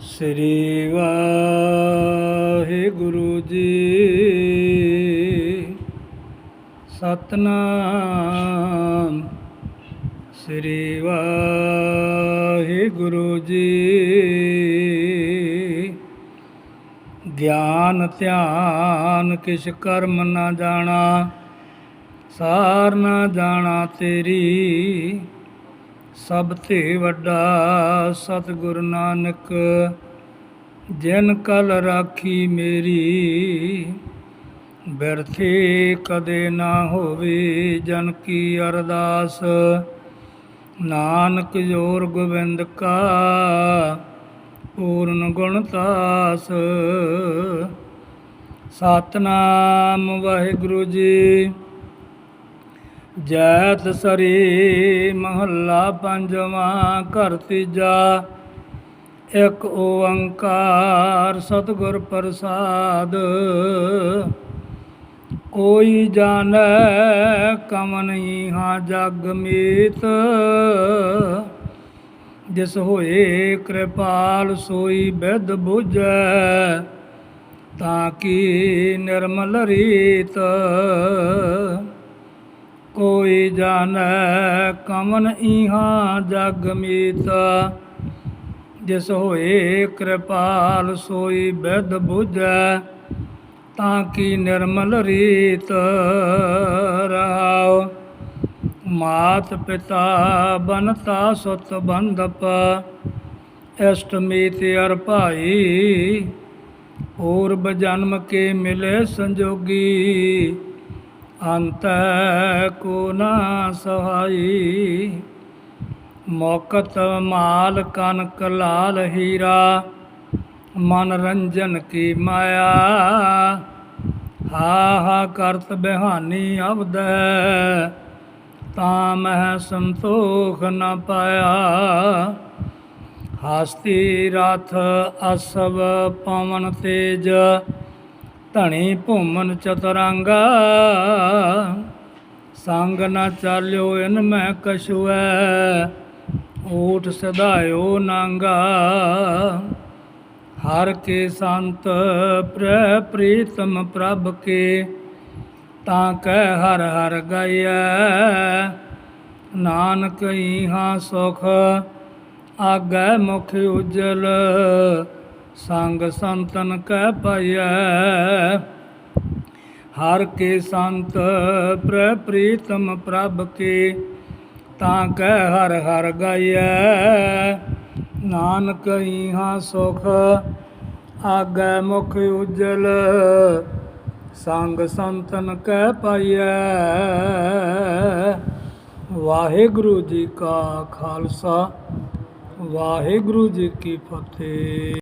ਸ੍ਰੀ ਵਾਹਿਗੁਰੂ ਜੀ। ਸਤਨਾਮ। ਸ੍ਰੀ ਵਾਹਿਗੁਰੂ ਜੀ। ਗਿਆਨ ਧਿਆਨ ਕਿਛ ਕਰਮ ਨਾ ਜਾਣਾ, ਸਾਰ ਨਾ ਜਾਣਾ ਤੇਰੀ। ਸਭ ਤੇ ਵੱਡਾ ਸਤਿਗੁਰ ਨਾਨਕ, ਜਿਨ ਕਲ ਰਾਖੀ ਮੇਰੀ, ਬਿਰਥੇ ਕਦੇ ਨਾ ਹੋਵੇ ਜਨ ਕੀ ਅਰਦਾਸ। ਨਾਨਕ ਜੋਰ ਗੋਬਿੰਦ ਕਾ ਪੂਰਨ ਗੁਣਤਾਸ ਸਤਨਾਮ ਵਾਹਿਗੁਰੂ ਜੀ ਜੈਤ ਸਰੀ ਮਹੱਲਾ ਪੰਜਵਾਂ, ਘਰ ਤੀਜਾ, ਇੱਕ ਓੰਕਾਰ ਸਤਿਗੁਰ ਪ੍ਰਸਾਦ। ਕੋਈ ਜਾਣੈ ਨਹੀਂ ਹਾਂ ਜਗ ਮੀਤ। ਜਿਸ ਹੋਏ ਕਿਰਪਾਲ ਸੋਈ ਬਿਦ ਬੁਝੈ, ਤਾਂ ਕੀ ਨਿਰਮਲ ਰੀਤ। ਕੋਈ ਜਾਣੈ, ਕਮਨ ਇਹਾਂ ਜਗ ਮੀਤ। ਜਿਸ ਹੋਏ ਕਿਰਪਾਲ, ਸੋਈ ਬਿਦ ਬੁਝੈ, ਤਾਂ ਕੀ ਨਿਰਮਲ ਰੀਤ ਰਹਾਉ। ਮਾਤ ਪਿਤਾ ਬਨਤਾ ਸੁਤ ਬੰਧਪ ਅਸ਼ਟਮੀ ਤੇ ਅਰ ਭਾਈ। ਪੂਰਬ ਜਨਮ ਕੇ ਮਿਲੇ ਸੰਜੋਗੀ। ਅੰਤ ਕੋ ਨਾ ਸਹਾਈ, ਮੌਕਤ ਮਾਲ ਕਨਕ ਲਾਲ ਹੀਰਾ ਮਨ ਰੰਜਨ ਕੀ ਮਾਇਆ। ਹਾ ਹਾ ਕਰਤ ਬਿਹਾਨੀ ਅਬਦ, ਤਾਂ ਮਹਿ ਸੰਤੋਖ ਨ ਪਾਇਆ। ਹਸਤੀ ਰਥ ਅਸਬ ਪਵਨ ਤੇਜ ਧਣੀ ਭੂਮਨ ਚਤਰੰਗਾ। ਸੰਗ ਨਾ ਚਾਲਿਓ ਇਨ ਮੈਂ ਕਛੁਐ, ਊਠ ਸਦਾਇਓ ਨਾਂਗਾ। ਹਰ ਕੇ ਸੰਤ ਪ੍ਰ ਪ੍ਰੀਤਮ ਪ੍ਰਭ ਕੇ, ਤਾਂ ਕਹਿ ਹਰ ਹਰ ਗਾਇਐ ਨਾਨਕ ਇਹਾਂ ਸੁਖ, ਆਗੈ ਮੁਖ ਉਜਲ। ਸੰਗ ਸੰਤਨ ਕੈ ਪਾਈਐ। ਹਰ ਕੇ ਸੰਤ ਪ੍ਰ ਪ੍ਰੀਤਮ ਪ੍ਰਭ ਕੇ, ਤਾਂ ਕਹਿ ਹਰ ਹਰ ਗਾਇਆ ਨਾਨਕ ਇਹਾਂ ਸੁਖ, ਆਗੈ ਮੁਖ ਉਜਲ, ਸੰਗ ਸੰਤਨ ਕੈ ਪਾਈਐ। ਵਾਹਿਗੁਰੂ ਜੀ ਕਾ ਖਾਲਸਾ, ਵਾਹਿਗੁਰੂ ਜੀ ਕੀ ਫਤਿਹ।